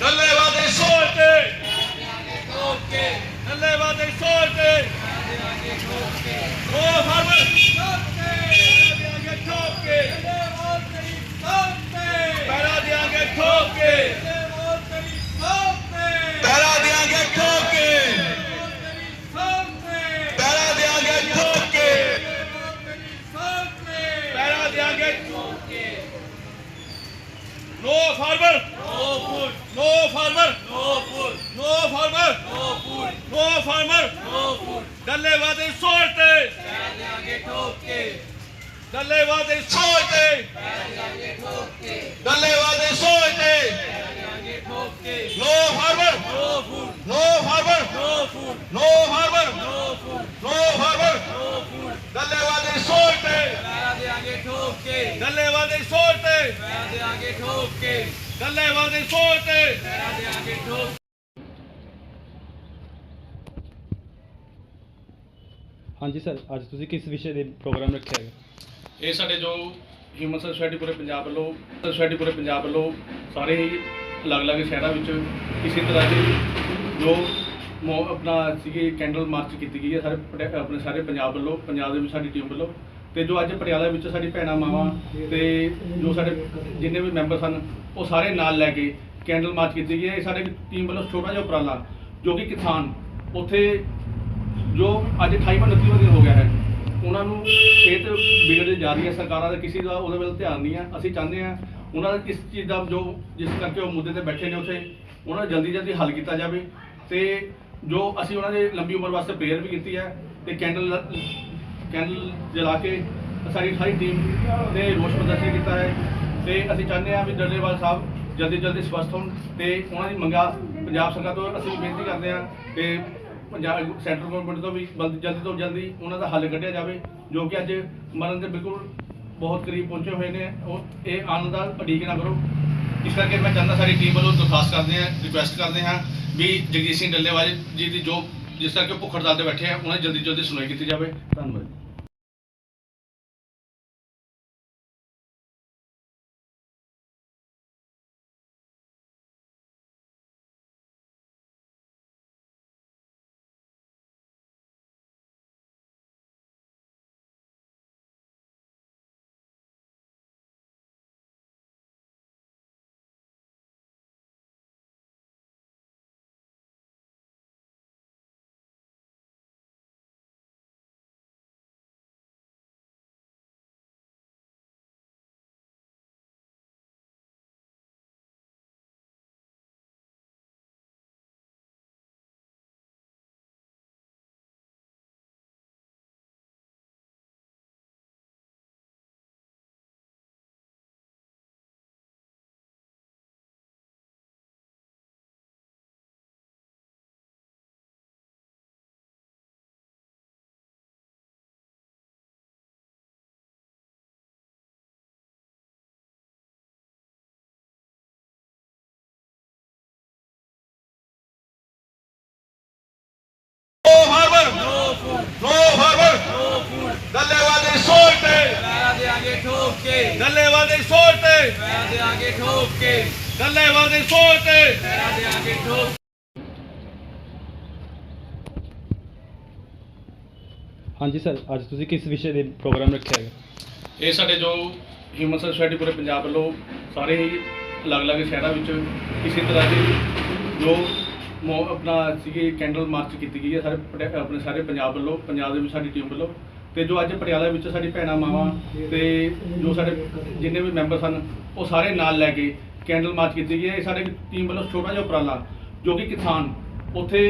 ਡੱਲੇਵਾਦੀ ਸੋਚ ਤੇ ਡੱਲੇਵਾਦੀ ਸੋਚ ਤੇ ਉਹ ਫਾਰਮਰ ਦਿਆਂਗੇ ਠੋਕ ਕੇ। ਪੈਰਾ ਦਿਆਂਗੇ ਠੋਕ ਕੇ। ਪੈਰਾ ਦਿਆਂਗੇ ਠੋਕ ਕੇ। ਪੈਰਾ ਦਿਆਂਗੇ ਠੋਕ ਕੇ। No farmer. No food. No farmer. No food. No farmer. No food. डल्ले वादे सोचते. डल्ले वादे सोचते. डल्ले वादे soite. No farmer. No food. No farmer. No food. No farmer. No food. No farmer. ਤੇ ਡੱਲੇਵਾਦੀ ਸੋਚ ਤੇ ਡੱਲੇਵਾਦੀ ਸੋਚ ਤੇ ਹਾਂਜੀ ਸਰ ਅੱਜ ਤੁਸੀਂ ਕਿਸ ਵਿਸ਼ੇ ਦੇ ਪ੍ਰੋਗਰਾਮ ਰੱਖਿਆ ਹੈ ਇਹ ਸਾਡੇ ਜੋ ਹਿਊਮਨ ਸੋਸਾਇਟੀ ਪੂਰੇ ਪੰਜਾਬ ਵੱਲੋਂ ਸੋਸਾਇਟੀ ਪੂਰੇ ਪੰਜਾਬ ਵੱਲੋਂ ਸਾਰੇ ਹੀ ਅਲੱਗ-ਅਲੱਗ ਸ਼ਹਿਰਾਂ ਵਿੱਚ ਕਿਸੇ ਤਰ੍ਹਾਂ ਦੇ ਜੋ ਮੋ ਆਪਣਾ ਸੀਗੇ ਕੈਂਡਲ ਮਾਰਚ ਕੀਤੀ ਗਈ ਹੈ ਸਾਰੇ ਪਟਿਆ- ਆਪਣੇ ਸਾਰੇ ਪੰਜਾਬ ਵੱਲੋਂ ਪੰਜਾਬ ਦੇ ਵਿੱਚ ਸਾਡੀ ਟੀਮ ਵੱਲੋਂ ਤੇ ਜੋ ਅੱਜ ਪਟਿਆਲਾ ਵਿੱਚ ਸਾਡੀ ਭੈਣਾਂ ਮਾਵਾਂ ਤੇ ਜੋ ਸਾਡੇ ਜਿੰਨੇ ਵੀ ਮੈਂਬਰ ਸਨ, ਉਹ ਸਾਰੇ ਨਾਲ ਲੈ ਕੇ ਕੈਂਡਲ ਮਾਰਚ ਕੀਤੀ ਗਈ ਹੈ। ਇਹ ਸਾਡੇ ਟੀਮ ਵੱਲੋਂ ਛੋਟਾ ਜਿਹਾ ਉਪਰਾਲਾ ਜੋ ਕਿ ਕਿਸਾਨ ਉੱਥੇ ਜੋ ਅੱਜ 28ਵਾਂ 29ਵਾਂ ਦਿਨ ਹੋ ਗਿਆ ਹੈ, ਉਹਨਾਂ ਨੂੰ ਸਿਹਤ ਵਿਗੜਦੀ ਜਾ ਰਹੀ ਹੈ। ਸਰਕਾਰਾਂ ਦਾ ਕਿਸੇ ਦਾ ਉਹਦੇ ਵੱਲ ਧਿਆਨ ਨਹੀਂ ਹੈ। ਅਸੀਂ ਚਾਹੁੰਦੇ ਹਾਂ ਉਹਨਾਂ ਦਾ ਕਿਸ ਚੀਜ਼ ਦਾ ਜੋ ਜਿਸ ਕਰਕੇ ਉਹ ਮੁੱਦੇ ਤੇ ਬੈਠੇ ਨੇ ਉੱਥੇ, ਉਹਨਾਂ ਨੂੰ ਜਲਦੀ ਜਲਦੀ ਹੱਲ ਕੀਤਾ ਜਾਵੇ ਤੇ ਜੋ ਅਸੀਂ ਉਹਨਾਂ ਦੇ ਲੰਬੀ ਉਮਰ ਵਾਸਤੇ ਪ੍ਰੇਅਰ ਵੀ ਕੀਤੀ ਹੈ ਤੇ ਕੈਂਡਲ ਕੈਂਡਲ ਜਲਾ ਕੇ ਸਾਡੀ ਸਾਰੀ ਟੀਮ ਨੇ ਰੋਸ਼ ਪ੍ਰਦਰਸ਼ਨ ਕੀਤਾ ਹੈ ਤੇ ਅਸੀਂ ਚਾਹੁੰਦੇ ਹਾਂ ਵੀ ਡੱਲੇਵਾਲ ਸਾਹਿਬ ਜਲਦੀ ਜਲਦੀ ਸਵਸਥ ਹੋਣ ਤੇ ਉਹਨਾਂ ਦੀ ਮੰਗਾਂ ਪੰਜਾਬ ਸਰਕਾਰ ਤੋਂ ਅਸੀਂ ਬੇਨਤੀ ਕਰਦੇ ਹਾਂ ਤੇ ਪੰਜਾਬ ਸੈਂਟਰ ਗਵਰਨਮੈਂਟ ਤੋਂ ਵੀ ਬਲ- ਜਲਦੀ ਤੋਂ ਜਲਦੀ ਉਹਨਾਂ ਦਾ ਹੱਲ ਕੱਢਿਆ ਜਾਵੇ, ਜੋ ਕਿ ਅੱਜ ਮਰਨ ਦੇ ਬਿਲਕੁਲ ਬਹੁਤ ਕਰੀਬ ਪਹੁੰਚੇ ਹੋਏ ਨੇ। ਉਹ ਇਹ ਆਨੰਦ ਦਾ ਉਡੀਕ ਨਾ ਕਰੋ। ਇਸ ਕਰਕੇ ਮੈਂ ਚਾਹੁੰਦਾ ਸਾਡੀ ਟੀਮ ਵੱਲੋਂ ਦਰਖਾਸਤ ਕਰਦੇ ਹਾਂ ਰਿਕੁਐਸਟ ਕਰਦੇ ਹਾਂ ਵੀ ਜਗਜੀਤ ਸਿੰਘ ਡੱਲੇਵਾਲ ਜੀ ਦੀ ਜੋ ਜਿਸ ਕਰਕੇ ਉਹ ਭੁੱਖ ਹੜਤਾਲ ਤੇ ਬੈਠੇ ਆ, ਉਹਨਾਂ ਦੀ ਜਲਦੀ ਜਲਦੀ ਸੁਣਵਾਈ ਕੀਤੀ ਜਾਵੇ। ਧੰਨਵਾਦ ਹਾਂਜੀ ਸਰ ਅੱਜ ਤੁਸੀਂ ਕਿਸ ਵਿਸ਼ੇ ਦੇ ਪ੍ਰੋਗਰਾਮ ਰੱਖਿਆ ਹੈ? ਇਹ ਸਾਡੇ ਜੋ ਹਿਊਮਨ ਸੋਸਾਇਟੀ ਪੂਰੇ ਪੰਜਾਬ ਵੱਲੋਂ ਸਾਰੇ ਹੀ ਅਲੱਗ-ਅਲੱਗ ਸ਼ਹਿਰਾਂ ਵਿੱਚ ਕਿਸੇ ਤਰ੍ਹਾਂ ਦੇ ਜੋ ਮੋ ਆਪਣਾ ਸੀਗੇ ਕੈਂਡਲ ਮਾਰਚ ਕੀਤੀ ਗਈ ਹੈ। ਸਾਰੇ ਪਟਿਆ- ਆਪਣੇ ਸਾਰੇ ਪੰਜਾਬ ਵੱਲੋਂ ਪੰਜਾਬ ਦੇ ਵਿੱਚ ਸਾਡੀ ਟੀਮ ਵੱਲੋਂ। ਤੇ ਜੋ ਅੱਜ ਪਟਿਆਲਾ ਵਿੱਚ ਸਾਡੀ ਭੈਣਾਂ ਮਾਵਾਂ ਤੇ ਜੋ ਸਾਡੇ ਜਿੰਨੇ ਵੀ ਮੈਂਬਰ ਸਨ, ਉਹ ਸਾਰੇ ਨਾਲ ਲੈ ਕੇ ਕੈਂਡਲ ਮਾਰਚ ਕੀਤੀ ਗਈ ਹੈ। ਇਹ ਸਾਡੇ ਟੀਮ ਵੱਲੋਂ ਛੋਟਾ ਜਿਹਾ ਉਪਰਾਲਾ ਜੋ ਕਿ ਕਿਸਾਨ ਉੱਥੇ